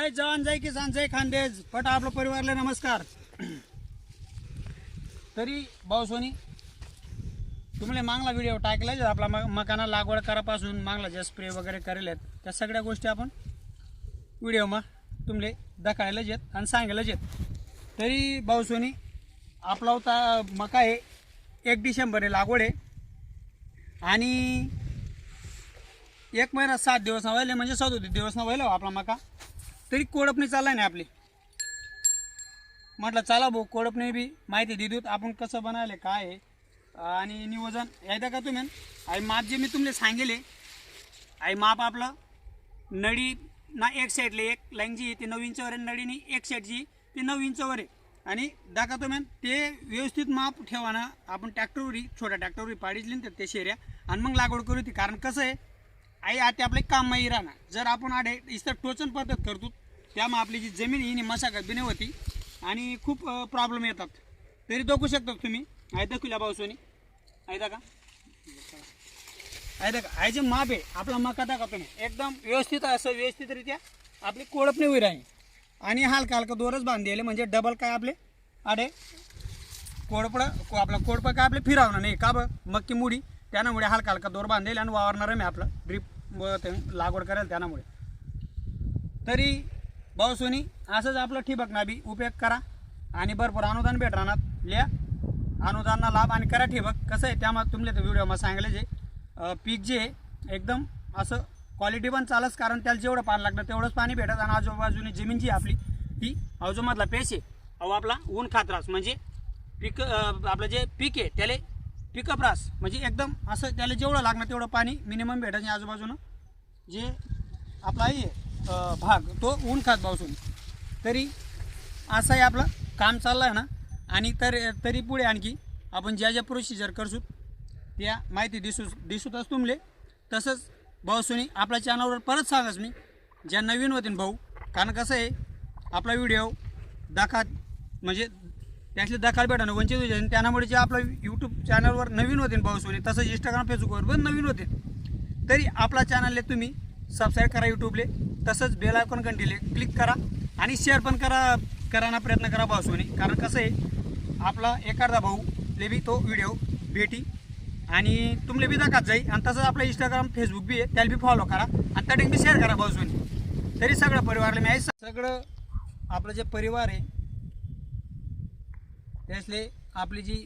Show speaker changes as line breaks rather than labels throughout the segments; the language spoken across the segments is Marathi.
जय जवान जय किसान जय खानदेज पट आपलं परिवारला नमस्कार. तरी भाऊसोनी तुम्हाला मागला व्हिडिओ टाकला जे आपला म- मकाना लागवड करापासून मागला जे स्प्रे वगैरे करेल आहेत त्या सगळ्या गोष्टी आपण व्हिडिओमा तुमले दाखायला येत आणि सांगायला येत. तरी भाऊसोनी आपला होता मका आहे एक डिसेंबर आहे लागवड आहे. आणि एक महिना सात दिवस न व्हायला म्हणजे सदोतीस दिवस न व्हायला हो आपला मका. तरी कोळपणी चाललाय नाही आपली. म्हटलं चला भाऊ कोळपणी बी माहिती देऊत आपण कसं बनायले काय आहे. आणि नियोजन यायचं का तुम्ही? आई माप जे मी तुम्हाला सांगेले आई माप आपलं नळी ना एक साईडले एक लाईन जी ती नऊ इंचवर आहे नळीनी एक साईड जी ती नऊ इंचवर आहे. आणि दाखा मॅन ते व्यवस्थित माप ठेवा ना आपण ट्रॅक्टरवरी छोट्या ट्रॅक्टरवरी पाडीचली ना ते शेऱ्या. आणि मग लागवड करू ती कारण कसं आहे आई आता आपले काम माही राहणार. जर आपण आडे इथं टोचन पद्धत करतो त्यामुळे आपली जी जमीन ही मशागत बी नाही होती. आणि खूप प्रॉब्लेम येतात. तरी दाखवू शकता तुम्ही? आहे दाखवल्या पावसाने आहे का आहे का आहे जे माप आहे आपला मका दाखवा तुम्ही. एकदम व्यवस्थित असं व्यवस्थितरित्या आपली कोळप नाही होईल आहे आणि हलका हलका दोरच बांधलेले म्हणजे डबल काय आपले? अडे कोडपडं को आपला कोडपं काय आपले फिरावणार नाही. का बरं? मक्की मुडी. त्यामुळे हलका हलका दोर बांधेल आणि वावरणार मी आपलं ड्रीप लागवड करेल त्यामुळे. तरी भाऊसोनी असंच आपलं ठिबक नाबी उपयोग करा आणि भरपूर अनुदान भेटणार लिहा. अनुदानना लाभ आणि करा ठिबक. कसं आहे त्यामध्ये तुमले तर व्हिडिओमध्ये सांगले जे पीक जे आहे, एकदम असं क्वालिटी पण चालच कारण त्याला जेवढं पाणी लागतं तेवढंच पाणी भेटत आणि आजूबाजूने जमीन जी आपली ती आजूमधला पेश आहे अहो आपला ऊन खात्रास. म्हणजे पीक आपलं जे पीक आहे त्याला पिकअप रास. म्हणजे एकदम असं त्याला जेवढं लागणार तेवढं पाणी मिनिमम भेटायचे आजूबाजूनं. जे आपला आहे भाग तो ऊन खात पावसून तरी असं आहे आपलं काम चाललं आहे ना. आणि तर तरी पुढे आणखी आपण ज्या ज्या प्रोसिजर करसू त्या माहिती दिसू दिसूतच तुमले तसंच भाऊसुनी आपल्या चॅनलवर परत सांगाच मी ज्या नवीन होतीन भाऊ. कारण कसं आहे आपला व्हिडिओ दाखा म्हणजे त्यातले दखाल भेटानं वंचित होते त्यामुळे जे आपलं यूट्यूब चॅनलवर नवीन होते भाऊसुनी तसंच इंस्टाग्राम फेसबुकवर पण नवीन होते तरी आपला चॅनलले तुम्ही सबस्क्राईब करा यूट्यूबले तसंच बेल आयकॉन घंटीले क्लिक करा आणि शेअर पण करा करायला प्रयत्न करा भाऊसोनी. कारण कसं आहे आपला एखादा भाऊ ले बी तो व्हिडिओ भेटी आणि तुमले बी दाखत जाई. आणि तसंच आपलं इंस्टाग्राम फेसबुक बी आहे त्याला बी फॉलो करा आणि त्या बी शेअर करा भाऊसोनी. तरी सगळं परिवारला मी आहे. सगळं आपलं जे परिवार आहे त्यासले आपली जी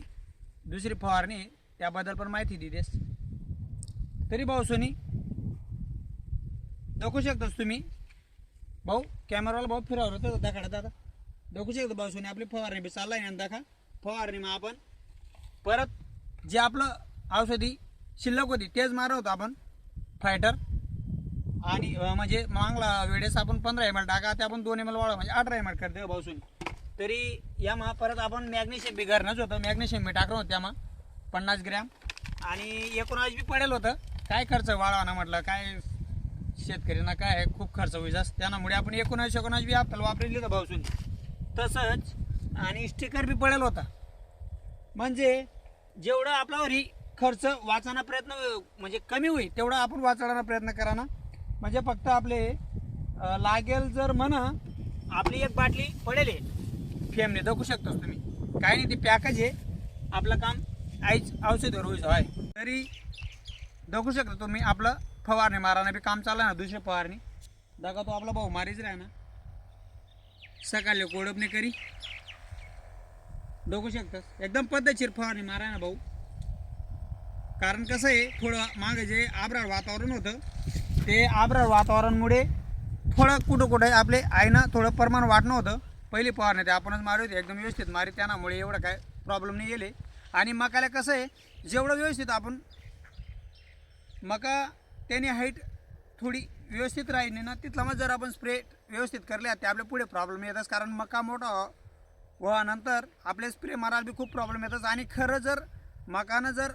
दुसरी फवारणी आहे त्याबद्दल पण माहिती दिलीस तरी भाऊ सोनी दाखवू शकतोस तुम्ही? भाऊ कॅमेराला भाऊ फिरावर होतं दाखडा दादा. दाखवू शकतो भाऊ सोनी आपली फवारणी बी चालला आहे दाखा फवारणी मग आपण. परत जे आपलं औषधी शिल्लक होती तेच मारत होतो आपण. फायटर आणि म्हणजे मागला वेळेस आपण पंधरा एम एल टाका ते आपण दोन एम एल वाढवा म्हणजे अठरा एम एल करते हो भाऊ सोनी. तरी या मग परत आपण मॅग्नेशियम बी घरनंच होतं. मॅग्नेशियम बी टाकलं होतं त्यामा पन्नास ग्रॅम. आणि एकोणास बी पडेल होतं. काय खर्च वाढवा म्हटलं काय शेतकऱ्यांना काय आहे, खूप खर्च होईल. जास्त त्यामुळे आपण एकोणास एकोणास बी आपल्याला वापरली तर भाऊसून तसंच आणि स्टिकर बी पडेल होता. म्हणजे जेवढं आपल्यावर ही खर्च वाचायला प्रयत्न म्हणजे कमी होईल तेवढा आपण वाचवण्याचा प्रयत्न करा ना. म्हणजे फक्त आपले लागेल जर म्हणा आपली एक बाटली पडेल आहे फेमने दाखवू शकतोस तुम्ही. काही नाही ती पॅकेज आहे आपलं काम आईच औषधवर होईल आहे तरी दाखवू शकता तुम्ही आपलं फवारणी मारानं बी काम चाललं ना दुसरी फवारणी. दगा तो आपला भाऊ मारीच राह ना. सकाळी कोडपणे करी. डोकू शकतोस. एकदम पद्धतशीर फवारणी मारा ना भाऊ. कारण कसं आहे थोडं मागे जे आबराळ वातावरण होतं ते आबराळ वातावरणमुळे थोडं कुठं कुठं आपले आईनं थोडं प्रमाण वाटणं होतं. पहिली फवारणी ते आपणच मारी होती एकदम व्यवस्थित मारी. त्यामुळे एवढं काय प्रॉब्लेम नाही गेले. आणि मकाला कसं आहे जेवढं व्यवस्थित आपण मका त्याने हाईट थोडी व्यवस्थित राहिली ना तिथला मग जर आपण स्प्रे व्यवस्थित करल्या ते आपल्या पुढे प्रॉब्लेम येतच. कारण मका मोठा व्हानंतर आपले स्प्रे मारायला बी खूप प्रॉब्लेम येतात आणि खरं जर मकानं जर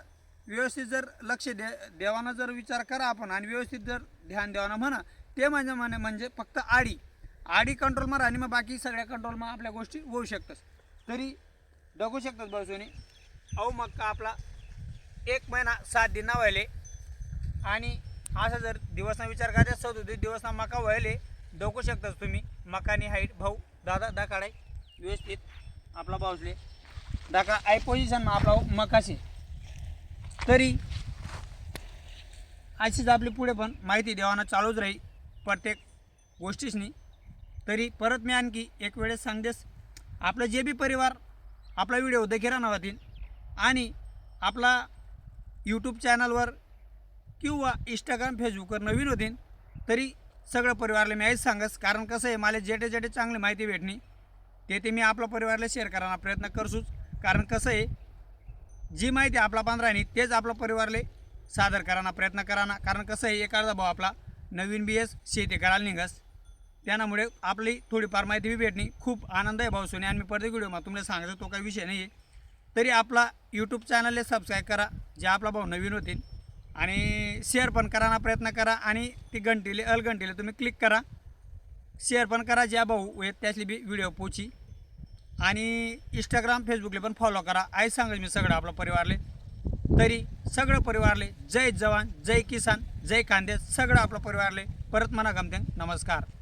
व्यवस्थित जर लक्ष दे देवानं जर विचार करा आपण आणि व्यवस्थित जर ध्यान देवानं म्हणा ते म्हणजे म्हणे म्हणजे फक्त आडी. आडी कंट्रोल मारा आणि मग बाकी सगळ्या कंट्रोल मग आपल्या गोष्टी होऊ शकतात. तरी बघू शकतात बसूने अहो मग आपला एक महिना सात दिन व्हायले आणि असा जर दिवसना विचार करायचा सदोतीस दिवसना मका व्हायले डोकू शकताच तुम्ही. मकानी हाईट भाऊ दादा दाकाडाय व्यवस्थित आपला भाऊसले दाका आय पोझिशनमा आपला मकाशी. तरी अशीच आपली पुढे पण माहिती देवाना चालूच राहील प्रत्येक गोष्टीसनी. तरी परत मी आणखी एक वेळेस सांगतेस आपलं जे बी परिवार आपला व्हिडिओ देखील नावातील आणि आपला यूट्यूब चॅनलवर किंवा इंस्टाग्राम फेसबुकवर नवीन होतील तरी सगळं परिवारला मी हेच सांगस. कारण कसं आहे मला जेटे जेटे चांगली माहिती भेटणी ते ते मी आपल्या परिवाराला शेअर करायला प्रयत्न करसूच. कारण कसं आहे जी माहिती आपला पण राहिली तेच आपल्या परिवारले सादर कराना प्रयत्न कराना कारण कसं आहे एखादा भाऊ आपला नवीन बी एस शेती करायला निघस त्यामुळे आपली थोडीफार माहिती बी भेटणी खूप आनंद आहे भाऊ सोने. आणि मी प्रत्येक व्हिडिओमध्ये तुम्हाला सांगायचं तो काही विषय नाही आहे तरी आपला यूट्यूब चॅनलला सबस्क्राईब करा. जे आपला भाऊ नवीन होतील आणि शेअर पण करायला प्रयत्न करा आणि ती घंटीले अल तुम्ही क्लिक करा. शेअर पण करा ज्या भाऊ आहेत त्याची बी व्हिडिओ पोची आणि इंस्टाग्राम फेसबुकले पण फॉलो करा. आहे सांगेल मी सगळं आपलं परिवारले. तरी सगळं परिवारले जय जवान जय किसान जय कांदे सगळं आपलं परिवारले. परत मना गमते. नमस्कार.